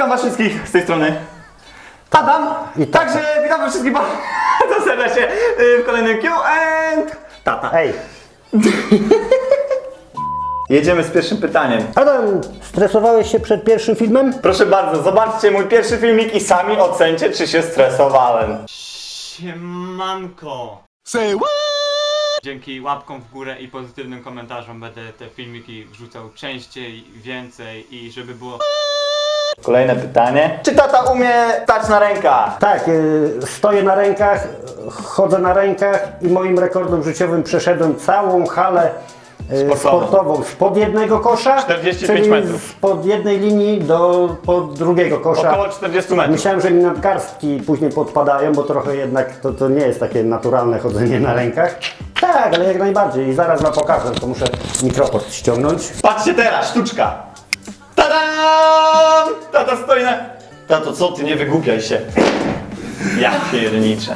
witam was wszystkich z tej strony. Adam! I tata. Także witam was wszystkich bardzo serdecznie y, w kolejnym Q and Tata. Ej, Jedziemy z pierwszym pytaniem. Adam, stresowałeś się przed pierwszym filmem? Proszę bardzo, zobaczcie mój pierwszy filmik i sami ocencie, czy się stresowałem. Siemanko! Dzięki łapkom w górę i pozytywnym komentarzom będę te filmiki wrzucał częściej, więcej i żeby było Kolejne pytanie. Czy tata umie stać na rękach? Tak, y, stoję na rękach, chodzę na rękach i moim rekordem życiowym przeszedłem całą halę y, Sportową. sportową spod jednego kosza, 45 czyli metrów. spod jednej linii do pod drugiego kosza. Około 40 metrów. Myślałem, że mi nadgarstki później podpadają, bo trochę jednak to, to nie jest takie naturalne chodzenie na rękach. Tak, ale jak najbardziej i zaraz wam pokażę, to muszę mikrofon ściągnąć. Patrzcie teraz, sztuczka. Tata stoi na... Tato, co ty, nie wygłupiaj się. Ja pierniczę.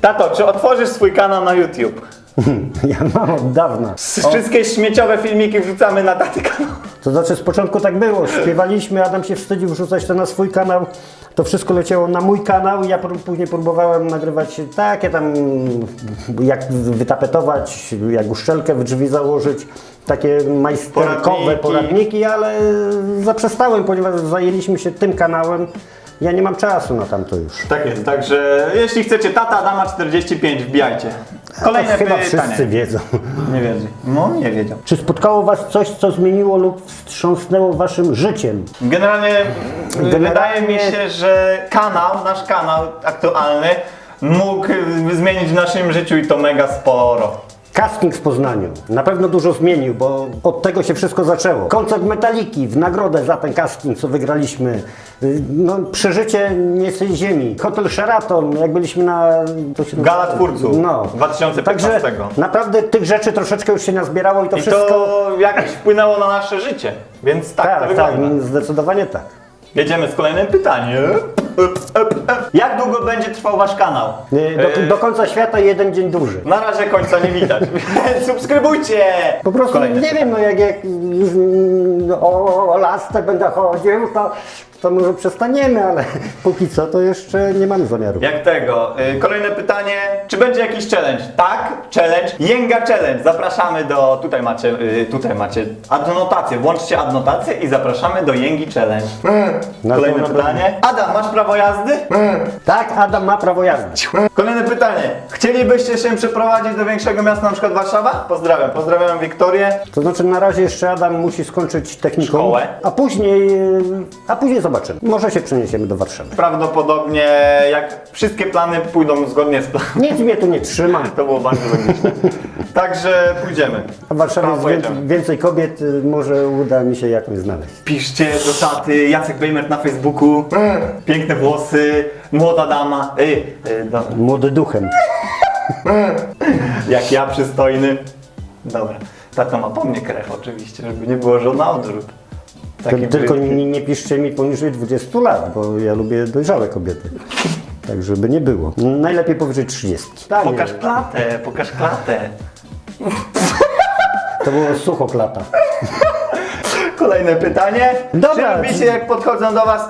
Tato, czy otworzysz swój kanał na YouTube? Ja mam od dawna. Wszystkie śmieciowe filmiki wrzucamy na taty kanał. To znaczy z początku tak było, śpiewaliśmy, Adam się wstydził wrzucać to na swój kanał, to wszystko leciało na mój kanał i ja pró- później próbowałem nagrywać takie tam, jak wytapetować, jak uszczelkę w drzwi założyć, takie majsterkowe Poradniki. poradniki, ale zaprzestałem, ponieważ zajęliśmy się tym kanałem, ja nie mam czasu na tamto już. Tak jest, także jeśli chcecie tata Adama 45, wbijajcie. Kolejne to chyba pytanie. wszyscy wiedzą. Nie wiedzie. No, nie wiedział. Czy spotkało Was coś, co zmieniło lub wstrząsnęło Waszym życiem? Generalnie, Generalnie- wydaje mi się, że kanał, nasz kanał aktualny mógł zmienić w naszym życiu i to mega sporo. Casting w Poznaniu na pewno dużo zmienił, bo od tego się wszystko zaczęło. Koncert Metaliki w nagrodę za ten casting, co wygraliśmy. Y, No, przeżycie nie z tej ziemi. Hotel Sheraton, jak byliśmy na... To się Gala twórców No. 2015. Także naprawdę tych rzeczy troszeczkę już się nazbierało i to I wszystko... to jakoś wpłynęło na nasze życie, więc tak, to tak, tak, wygląda. zdecydowanie tak. Jedziemy z kolejnym pytaniem. Jak długo będzie trwał wasz kanał? Y, Do, E, do końca świata jeden dzień dłuży. Na razie końca nie widać, więc subskrybujcie! Po prostu Kolejne nie wiem, no jak, jak już mm, o, o lasce będę chodził, to, to może przestaniemy, ale póki co to jeszcze nie mamy zamiaru. Jak tego? Y, Kolejne pytanie. Czy będzie jakiś challenge? Tak, challenge. Jęga challenge. Zapraszamy do. Tutaj macie, y, tutaj macie adnotację. Włączcie adnotację i zapraszamy do Jęgi challenge. No Kolejne to naprawdę- pytanie. Adam, masz prawo jazdy? Tak, Adam ma prawo jazdy. Kolejne pytanie. Chcielibyście się przeprowadzić do większego miasta, na przykład Warszawa? Pozdrawiam. Pozdrawiam Wiktorię. To znaczy na razie jeszcze Adam musi skończyć techniką, Szkołę. a później, a później zobaczymy. Może się przeniesiemy do Warszawy. Prawdopodobnie jak wszystkie plany pójdą zgodnie z planem. Nic mnie tu nie trzyma. To było bardzo logiczne. Także pójdziemy. A w Warszawie Tam jest pojedziemy. więcej, więcej kobiet, yy, może uda mi się jakąś znaleźć. Piszcie do taty Jacek Bejmert na Facebooku. Piękne włosy, młoda dama. Ej, ej, do, Młody duchem. jak ja przystojny. Dobra. Tata ma po mnie krew oczywiście, żeby nie było żona odrzut. Taki Tylko nie, nie piszcie mi poniżej 20 lat, bo ja lubię dojrzałe kobiety. Tak, żeby nie było. Najlepiej powyżej 30. Tak, Pokaż klatę, pokaż klatę. To było sucho klata. Kolejne pytanie. Dobra. Czy lubicie jak podchodzą do was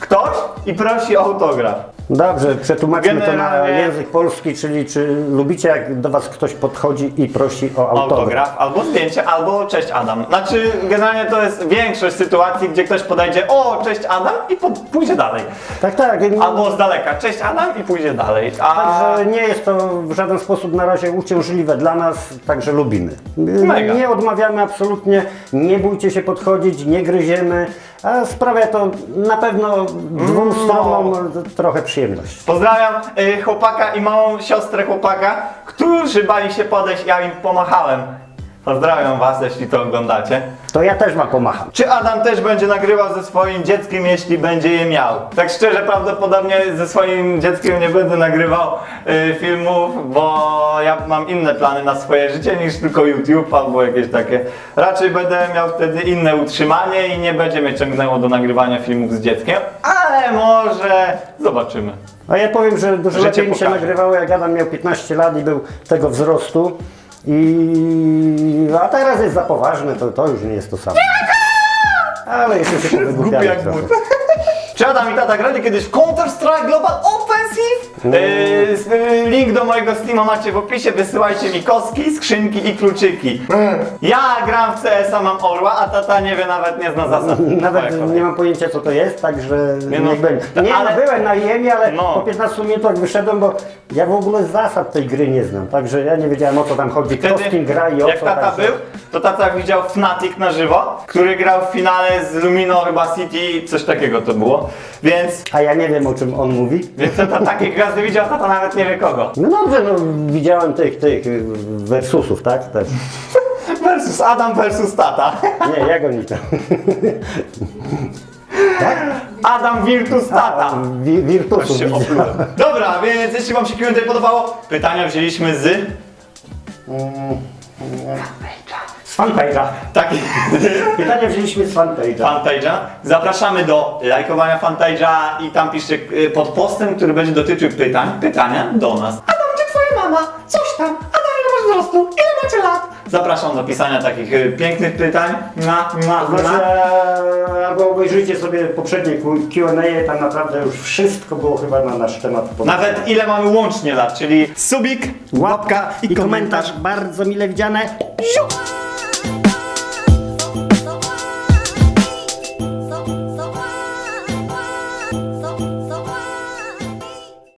ktoś i prosi o autograf? Dobrze, przetłumaczmy to na Generalnie- język polski, czyli czy lubicie jak do Was ktoś podchodzi i prosi o autograf? autograf, albo zdjęcie, albo cześć Adam. Znaczy, generalnie to jest większość sytuacji, gdzie ktoś podejdzie, o, cześć Adam i pójdzie dalej. Tak, tak. Albo z daleka, cześć Adam i pójdzie dalej. A Także nie jest to w żaden sposób na razie uciążliwe dla nas, także lubimy. Mega. Nie odmawiamy absolutnie, nie bójcie się podchodzić, nie gryziemy, a sprawia to na pewno No. stronom trochę przyjemność. pozdrawiam y, chłopaka i małą siostrę chłopaka, którzy bali się podejść, ja im pomachałem. Pozdrawiam was, jeśli to oglądacie. To ja też Wam pomacham. Czy Adam też będzie nagrywał ze swoim dzieckiem, jeśli będzie je miał? Tak szczerze, prawdopodobnie ze swoim dzieckiem nie będę nagrywał y, filmów, bo ja mam inne plany na swoje życie niż tylko YouTube albo jakieś takie. Raczej będę miał wtedy inne utrzymanie i nie będzie mnie ciągnęło do nagrywania filmów z dzieckiem, ale może zobaczymy. A ja powiem, że dużo Życie lepiej mi się pokaże. nagrywało, jak Adam miał 15 lat i był tego wzrostu. I... A teraz jest za poważny, to, to już nie jest to samo. Ale jeszcze się Głupi powygłupiamy jak trochę. but. Czy Adam i tata grali kiedyś w Counter-Strike Global Offensive? Yy, yy, link do mojego Steama macie w opisie, wysyłajcie mi kostki, skrzynki i kluczyki. Ja gram w CS-a, mam orła, a tata nie wie, nawet nie zna zasad. Nawet Twoja nie mam pojęcia co to jest, także Nie no, niech będzie. Nie, ale- no, byłem na IEM, ale No. po 15 minutach wyszedłem, bo ja w ogóle zasad tej gry nie znam, także ja nie wiedziałem o co tam chodzi, kto z kim gra i o jak co. tata także- był, to tata widział Fnatic na żywo, który grał w finale z Lumino chyba City, coś takiego to było. Więc, A ja nie wiem o czym on mówi. więc tata takie gwiazdy widział, tata nawet nie wie kogo. No dobrze, no widziałem tych, tych y, versusów, tak? Też. Versus Adam versus tata. Nie, jak oni tam. Adam Virtus tata. Wi- Virtusów Się widziałem. oplułem. Dobra, więc jeśli wam się Q&A podobało, pytania wzięliśmy z... Fanpage'a. Taki Pytanie wzięliśmy z fanpage'a. fanpage'a. Zapraszamy do lajkowania fanpage'a i tam piszcie y, pod postem, który będzie dotyczył pytań, pytania do nas. Adam, gdzie twoja mama? Coś tam. Adam, ile masz wzrostu? Ile macie lat? Zapraszam do pisania takich y, pięknych pytań. Na, na, Znaczy, na. e, albo obejrzyjcie sobie poprzednie Q&A, tam naprawdę już wszystko było chyba na nasz temat. Nawet ile mamy łącznie lat, czyli subik, Łapka i komentarz bardzo mile widziane. Ziu!